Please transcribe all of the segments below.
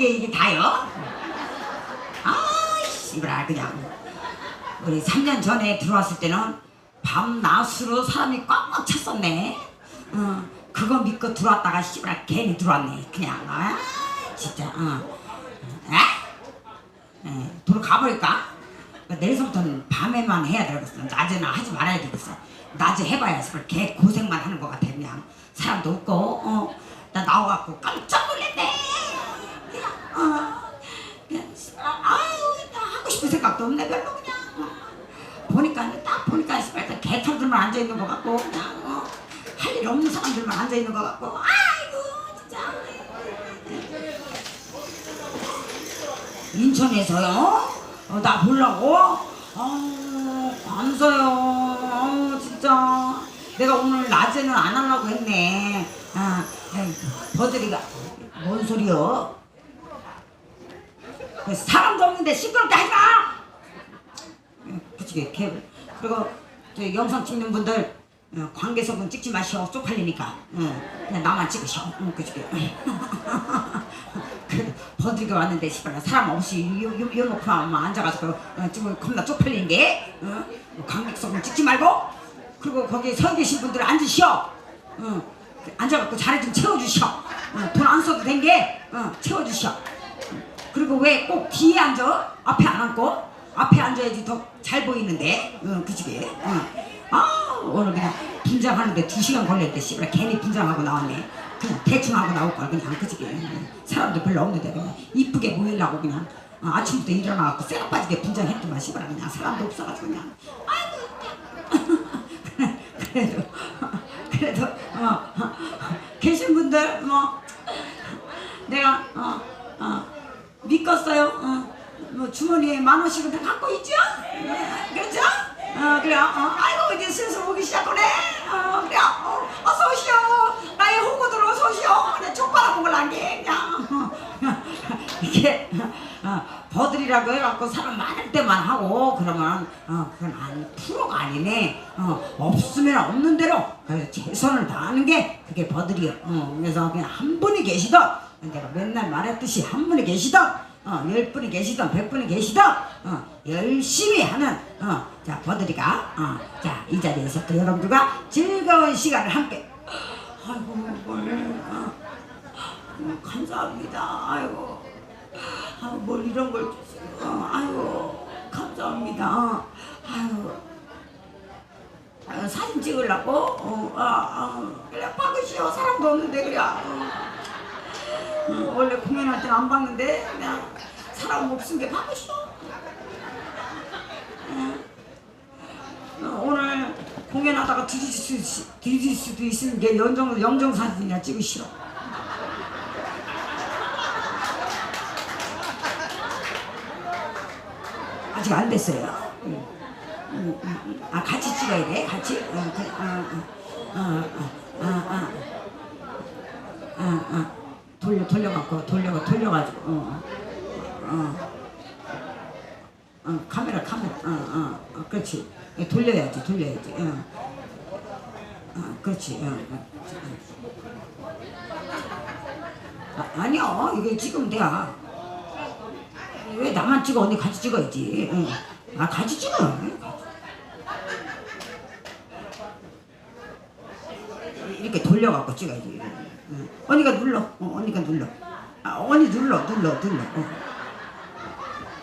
이게, 이게 다요? 아이씨발 그냥. 우리 3년 전에 들어왔을 때는 밤낮으로 사람이 꽉꽉 찼었네. 어, 그거 믿고 들어왔다가 씨발 괜히 들어왔네 그냥. 아 진짜 어. 에? 에, 도로 가버릴까? 내일서부터는 밤에만 해야 되겠어 낮에는 하지 말아야 되겠어 낮에 해봐야 씨발 개 고생만 하는 것 같아 그냥. 사람도 없고 어, 나 나와갖고 깜짝 놀랐네 어, 씨발 아유 나 하고 싶은 생각도 없네 별로 그냥 어. 보니까 딱 보니까 씨발 그 개털들만 앉아 있는 것 같고 그냥 어, 할일 없는 사람들만 앉아 있는 것 같고 아이고 진짜 인천에서요? 어, 나 보려고? 아, 감사요. 아, 진짜. 내가 오늘 낮에는 안 하려고 했네. 아, 버들이가 뭔 소리여? 그 사람도 없는데 시끄럽게 하지 마! 그치게 개 그리고 저 영상 찍는 분들 어, 관계석은 찍지 마시오. 쪽팔리니까. 어, 그냥 나만 찍으시오. 응, 그치게. 그래도 버들이가 왔는데 씨발 사람 없이 요, 요, 요 놓고 막 앉아가지고 어, 지금 겁나 쪽팔리는데 어? 관객석은 찍지 말고 그리고 거기 서 계신 분들 앉으시오. 어, 앉아갖고 자리 좀 채워주시오. 어, 돈안 써도 된게 어, 채워주시오 그리고 왜 꼭 뒤에 앉아? 앞에 안 앉고? 앞에 앉아야지 더 잘 보이는데 응 그치게 응. 아 오늘 그냥 분장하는데 두 시간 걸렸대 씨발 괜히 분장하고 나왔네 그냥 대충 하고 나올 걸 그냥 그치게 응. 사람도 별로 없는데 그냥 이쁘게 보이려고 그냥 어, 아침부터 일어나갖고 쇠가 빠지게 분장했더만 씨발 그냥 사람도 없어가지고 그냥 아이고. 그래도 그래도 어, 어, 계신 분들 뭐 내가 어, 어, 믿겠어요. 어. 뭐 주머니에 만 원씩은 다 갖고 있죠? 네, 그렇죠? 어, 그래. 어, 아이고 이제 슬슬 오기 시작하네. 어, 그래. 어, 어서 오시오. 나의 호구들 어서 오시오. 그냥 족발아 먹을란 게 그냥 어, 이게 어, 버들이라고 해갖고 사람 많을 때만 하고 그러면 어, 그건 아니 프로가 아니네. 어, 없으면 없는 대로 그래서 최선을 다하는 게 그게 버들이요. 어, 그래서 그냥 한 분이 계시던 내가 맨날 말했듯이 한 분이 계시던 어, 열 분이 계시던 백 분이 계시던 어, 열심히 하는 어, 자 버들이가 어, 자이 자리에서 또 여러분들과 즐거운 시간을 함께. 아이고 뭘 어, 어, 감사합니다. 아이고 아, 뭘 이런 걸 주세요. 어, 아이고 감사합니다. 어, 아이고. 아, 사진 찍으려고? 어, 아, 아, 그래 박으시오. 사람도 없는데 그래 어. 어, 원래 공연할 때는 안 봤는데 그냥 사람 없은 게 바쁘시오. 어, 어, 오늘 공연하다가 뒤질 수, 있- 뒤질 수도 있는 게 영정, 영정 사진이나 찍으시오. 아직 안 됐어요. 아 같이 찍어야 돼? 같이? 어, 어, 어, 어, 어, 어, 어. 돌려 돌려갖고 돌려가 돌려가지고 어, 어, 어, 카메라 카메라 어, 어, 어, 그렇지. 예, 돌려야지 돌려야지 어, 어, 그렇지 어, 어. 아, 아니야 이게 지금 내가. 왜 나만 찍어? 언니 같이 찍어야지 응. 아 같이 찍어. 이렇게 돌려갖고 찍어야지 응. 언니가 눌러 어, 언니가 눌러 아, 언니 눌러 눌러 눌러 어.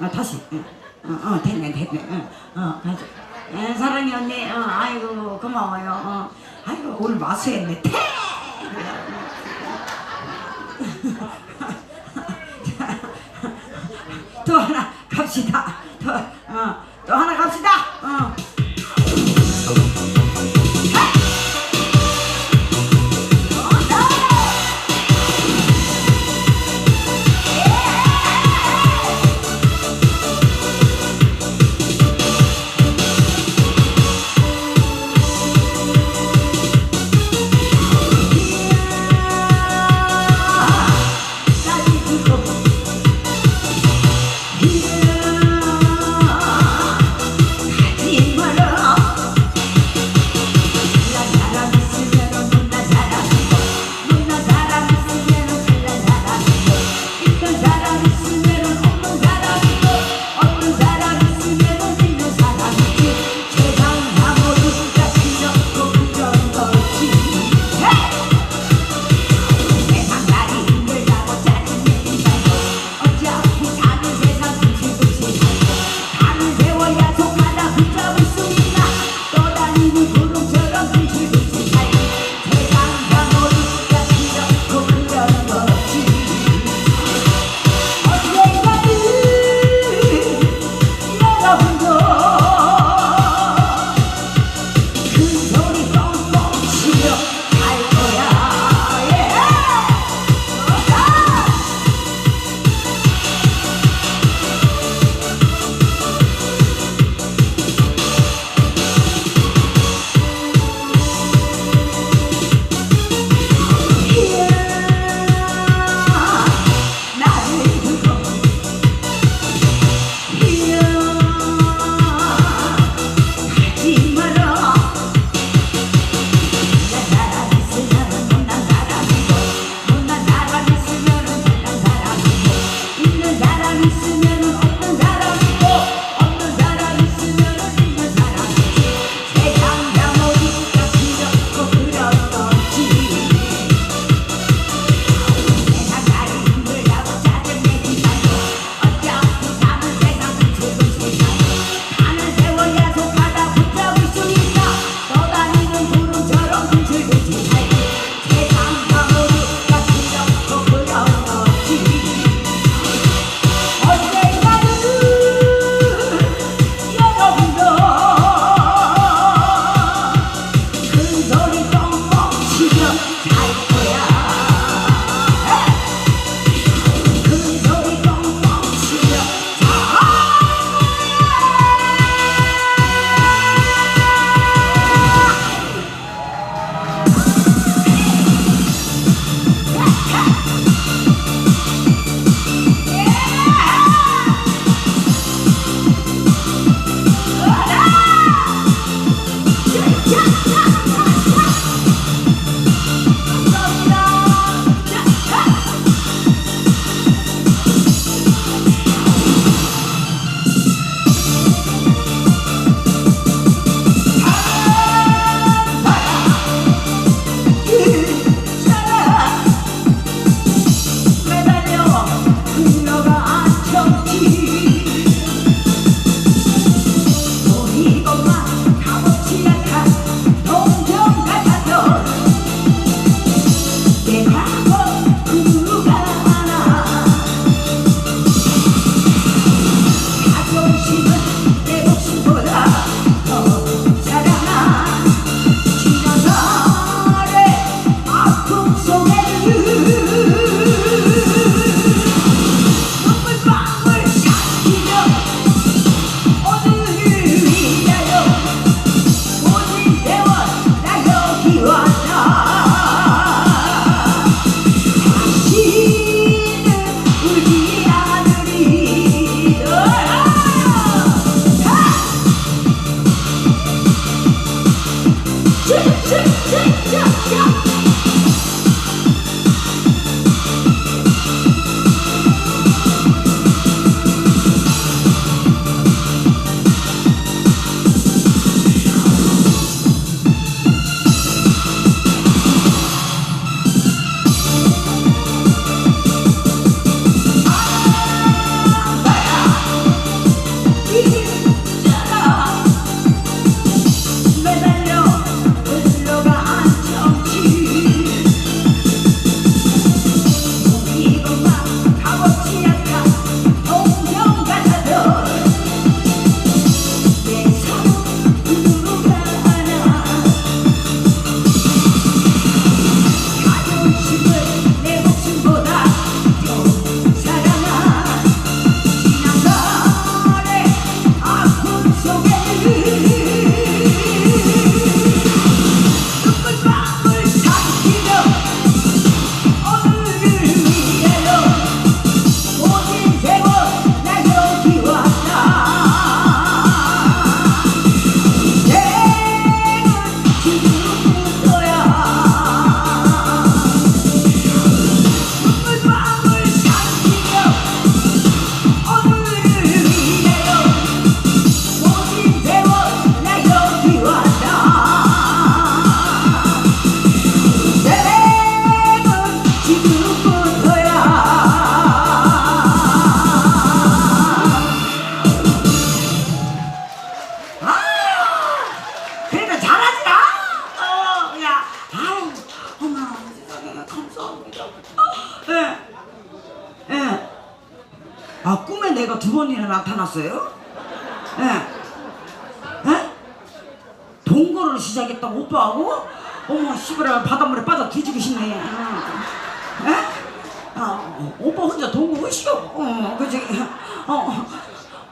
아 다시 응. 어, 어 됐네 됐네 응. 어 다시 에, 사랑해 언니 어, 아이고 고마워요 어. 아이고 오늘 마수했네 태 또 하나 갑시다. 또, 어, 또 하나 갑시다. 어.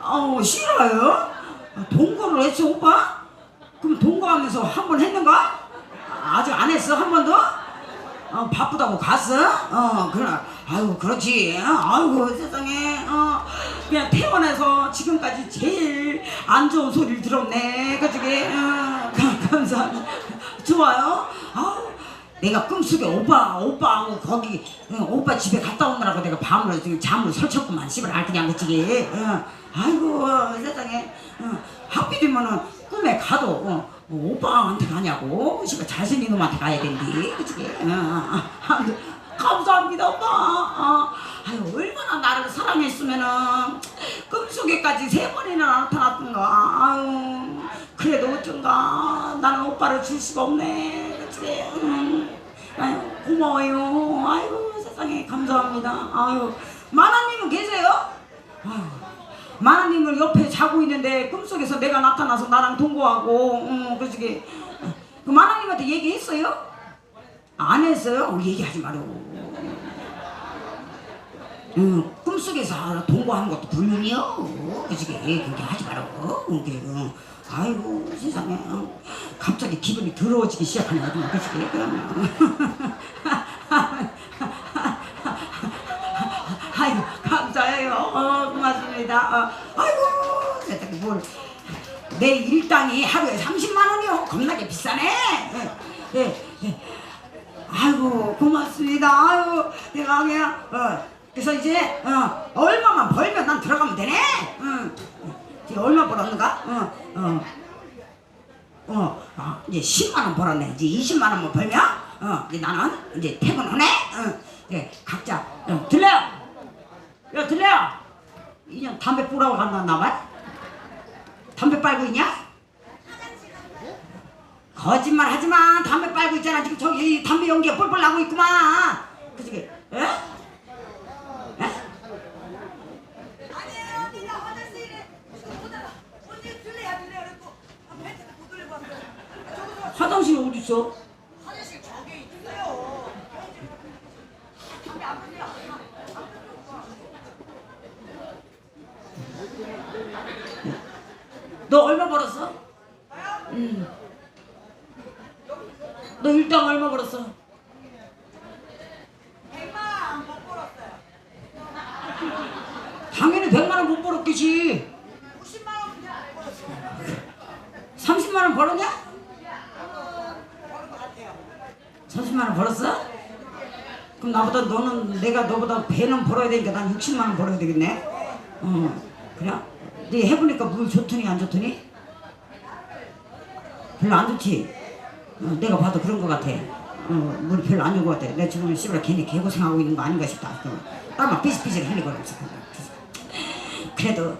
어, 싫어요? 아, 동거를 했어 오빠? 그럼 동거하면서 한 번 했는가? 아직 안 했어 한 번도? 어, 바쁘다고 갔어? 어, 그래. 아유, 그렇지. 아이고, 세상에. 어, 그냥 태어나서 지금까지 제일 안 좋은 소리를 들었네. 그저기, 어, 가- 감사합니다. 좋아요. 아우, 내가 꿈속에 오빠, 오빠 하고 거기, 어, 오빠 집에 갔다 오느라고 내가 밤을 지금 잠을 설쳤구만. 씨발, 알 그냥 그치기. 어, 아이고, 세상에. 어, 하필이면은 꿈에 가도, 어, 어, 오빠한테 가냐고 씨발 잘생긴 놈한테 가야 된디 그치 어, 어, 어. 감사합니다 오빠 어. 아유 얼마나 나를 사랑했으면은 꿈속에까지 세 번이나 나타났던가 아유 그래도 어쩐가 나는 오빠를 줄 수가 없네 그치 음. 아유 고마워요 아유 세상에 감사합니다 아유 마나님은 계세요? 아유 마나님을 옆에 자고 있는데 꿈속에서 내가 나타나서 나랑 동거하고 어, 그저기 그 마나님한테 얘기했어요? 안 했어요? 어, 얘기하지 말고 응, 꿈속에서 동거하는 것도 불륜이요 그저기 그렇게 하지 말고 그게 어. 아이고 세상에 어. 갑자기 기분이 더러워지기 시작하네 그저기 그러면 아이고 감사해요. 어, 고맙습니다. 어, 아이고 세상에 뭘. 내 일당이 하루에 30만 원이요. 겁나게 비싸네. 예, 예, 예. 아이고 고맙습니다. 아이고 내가 그냥 어, 그래서 이제 어, 얼마만 벌면 난 들어가면 되네. 응. 이제 얼마 벌었는가? 어, 어. 어, 아, 이제 10만 원 벌었네. 이제 20만 원만 벌면, 어, 이제 나는 이제 퇴근하네. 어, 예, 각자 어, 들려요. 야, 들려요. 이년 담배 뿌라고 간다 나만? 담배 빨고 있냐? 거짓말 하지 마. 담배 빨고 있잖아. 지금 저기 담배 연기가 뻘뻘 나고 있구만. 그저기, 에? 에? 아니에요, 네가 화장실에 지금 오다가 언니 들래야 들래야 그랬고 아, 벤츠도 못 돌리고 왔어요. 아, 저도 저 화장실 어디 있어? 화장실 저기 있어요. 너 얼마 벌었어? 응. 너 일당 얼마 벌었어? 백만 못 벌었어요. 당연히 100만 원 못 벌었겠지. 90만 원 그냥 벌었어요. 30만 원 벌었냐? 버는 것 같아요. 30만 원 벌었어? 그럼 나보다 너는 내가 너보다 배는 벌어야 되니까 난 60만 원 벌어야 되겠네. 어, 그래? 네 해보니까 물 좋더니 안 좋더니? 별로 안 좋지. 어, 내가 봐도 그런 것 같아. 어, 물이 별로 안 좋은 것 같아. 내 지금 씨발 괜히 개고생하고 있는 거 아닌가 싶다. 그, 땀만 삐질삐질 흘리거든요. 그래도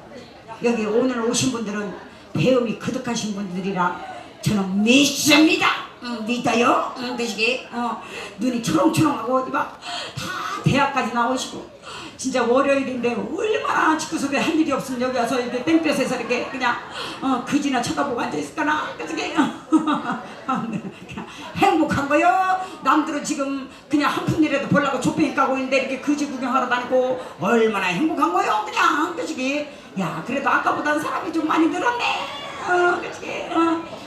여기 오늘 오신 분들은 배움이 거듭하신 분들이라 저는 믿습니다. 응, 믿어요. 응, 그시기 어, 눈이 초롱초롱하고 막다 대학까지 나오시고 진짜 월요일인데 얼마나 집구석에 할 일이 없으면 여기 와서 이렇게 땡볕에서 이렇게 그냥 어, 그지나 쳐다보고 앉아 있을까나 그시기 그냥 행복한 거요. 남들은 지금 그냥 한 푼이라도 벌라고 조pen이 까고 있는데 이렇게 그지 구경하러 다니고 얼마나 행복한 거요. 그냥 그시기 야 그래도 아까보다는 사람이 좀 많이 늘었네. 어, 그시기 어.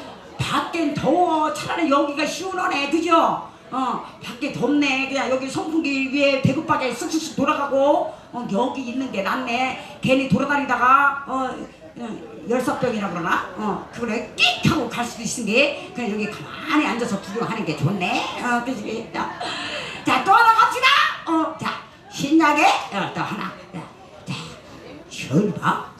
밖엔 더워. 차라리 여기가 시원하네. 그죠? 어 밖에 덥네. 그냥 여기 선풍기 위에 대구박에 쓱쓱쓱 돌아가고 어, 여기 있는 게 낫네. 괜히 돌아다니다가 어, 어, 열사병이라 그러나? 어 그래 끽 하고 갈 수도 게 그냥 여기 가만히 앉아서 구경하는 게 좋네. 어 그지? 자또 하나 갑시다. 어자 신나게 어, 또 하나. 자, 자 저리 봐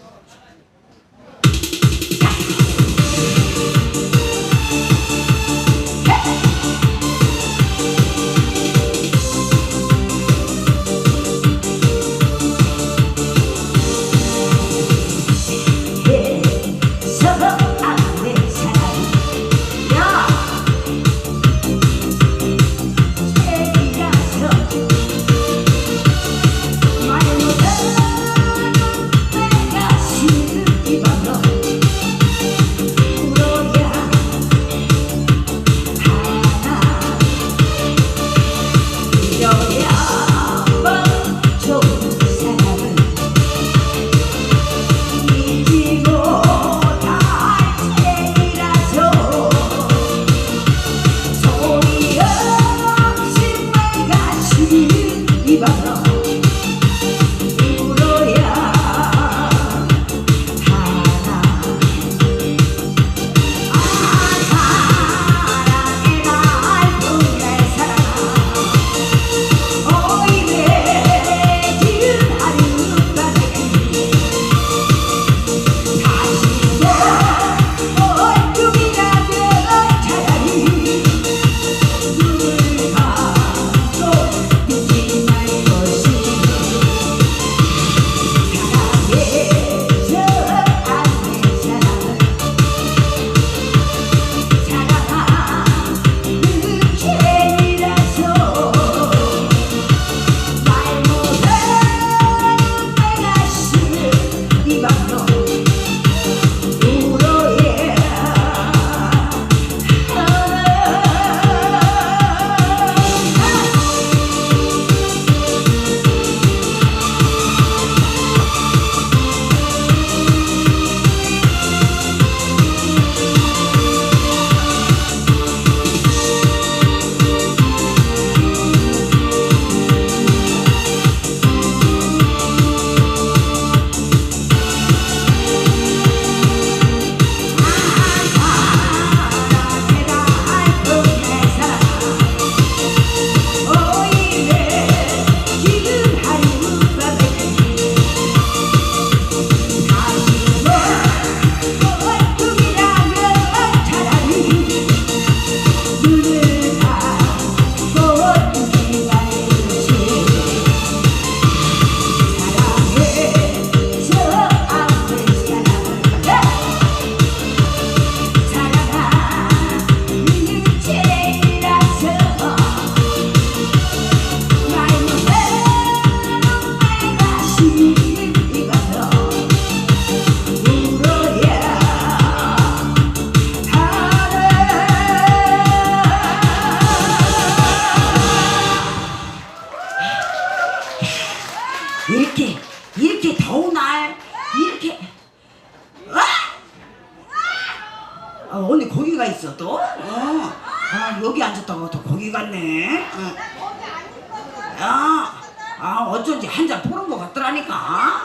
같더라니까.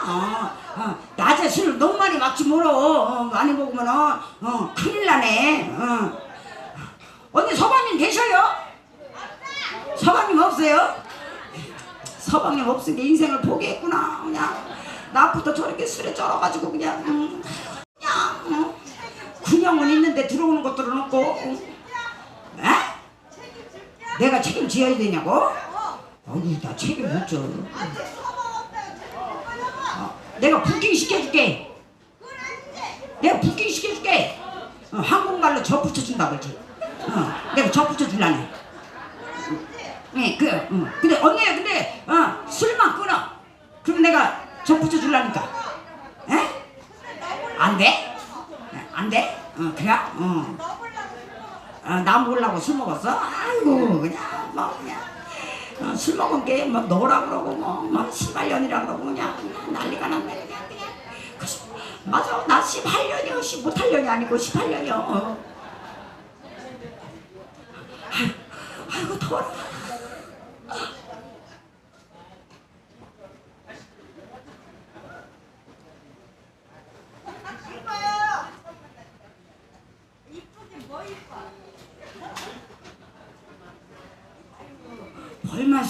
어, 어, 낮에 술 너무 많이 먹지 뭐로 어, 많이 먹으면은 어, 큰일 나네. 어. 언니 서방님 계셔요? 서방님 없어요? 서방님 없으니까 인생을 포기했구나. 그냥 나부터 저렇게 술에 쩔어가지고 그냥 음, 그냥 어. 군형은 있는데 들어오는 것들은 없고. 어. 에? 내가 책임져야 되냐고? 아니 나 책임 못 져. 어, 내가 부킹 시켜줄게. 내가 부킹 시켜줄게. 어, 한국말로 저 붙여준다 그러지. 어, 내가 저 붙여줄라네. 네, 그, 어. 근데 언니야, 근데 어, 술만 끊어. 그럼 내가 저 붙여줄라니까. 에? 안 돼? 에, 안 돼? 어, 그래? 어. 아, 나 몰라고 술 먹었어? 아이고 그냥 뭐 그냥 어, 술 먹은 게뭐 너라 그러고 뭐뭐 시발년이라 그러고 그냥 난리가 났네. 그냥 그냥. 그 시- 맞아 나 18년이요? 시 못할년이 아니고 18년이요. 어. 아이고, 더워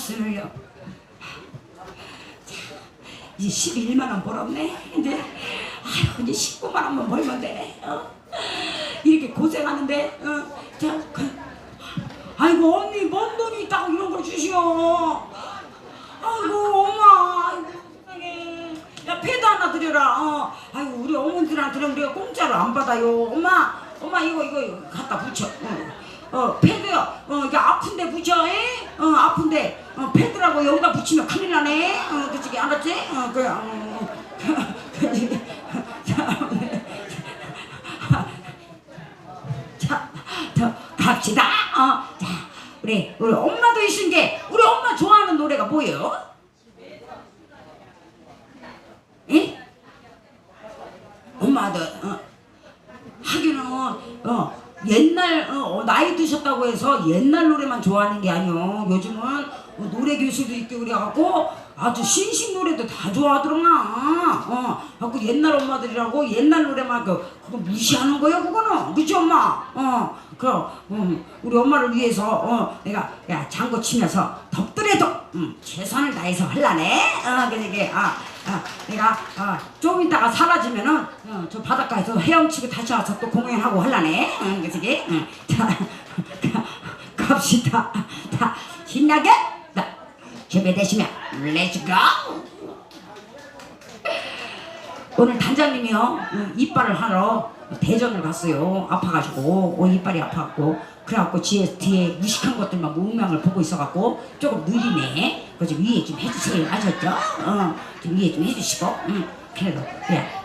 벌 말씀을요 이제 11만 원 벌었네 이제 아유 이제 19만 원만 벌면 되네 어. 이렇게 고생하는데 어. 자, 그, 아이고 언니 뭔 돈이 있다고 이런 걸 주시오 아이고 엄마 야 패드 하나 드려라 어. 아이고 우리 어머니들한테는 우리가 공짜로 안 받아요 엄마 엄마 이거 이거, 이거 갖다 붙여 어. 어 패드 어 이게 아픈데 붙여 에? 어 아픈데 어 패드라고 여기다 붙이면 큰일 나네 어 그치 알았지 어 그래 어, 그치 자, 더 갑시다. 어, 자, 우리 우리 엄마도 있은 게 우리 엄마 좋아하는 노래가 뭐예요? 예? 엄마도 어, 하기는 어 옛날 어, 나이 드셨다고 해서 옛날 노래만 좋아하는 게 아니요. 요즘은 어, 노래 교실도 있고 그래갖고 아주 신식 노래도 다 좋아하더구나. 어, 갖고 옛날 엄마들이라고 옛날 노래만 그 그거 무시하는 거예요, 그거는. 그치 엄마? 어, 그 음, 우리 엄마를 위해서 어, 내가 야 장구 치면서 덥더라도 음, 최선을 다해서 할라네. 어, 그러게 아, 아, 내가 아, 좀 이따가 사라지면은 어, 저 바닷가에서 헤엄치고 다시 와서 또 공연하고 할라네. 응, 그치? 응. 자, 가- 갑시다. 자, 신나게. 자, 준비되시면 렛츠고. 오늘 단장님이요 음, 이빨을 하러 대전을 갔어요. 아파가지고. 어, 이빨이 아파갖고. 그래갖고 뒤에, 뒤에 무식한 것들만 문명을 보고 있어갖고 조금 느리네. 그거 좀 이해 좀 해주세요. 아셨죠? 어, 좀 이해 좀 해주시고. 응. 그래도. 그래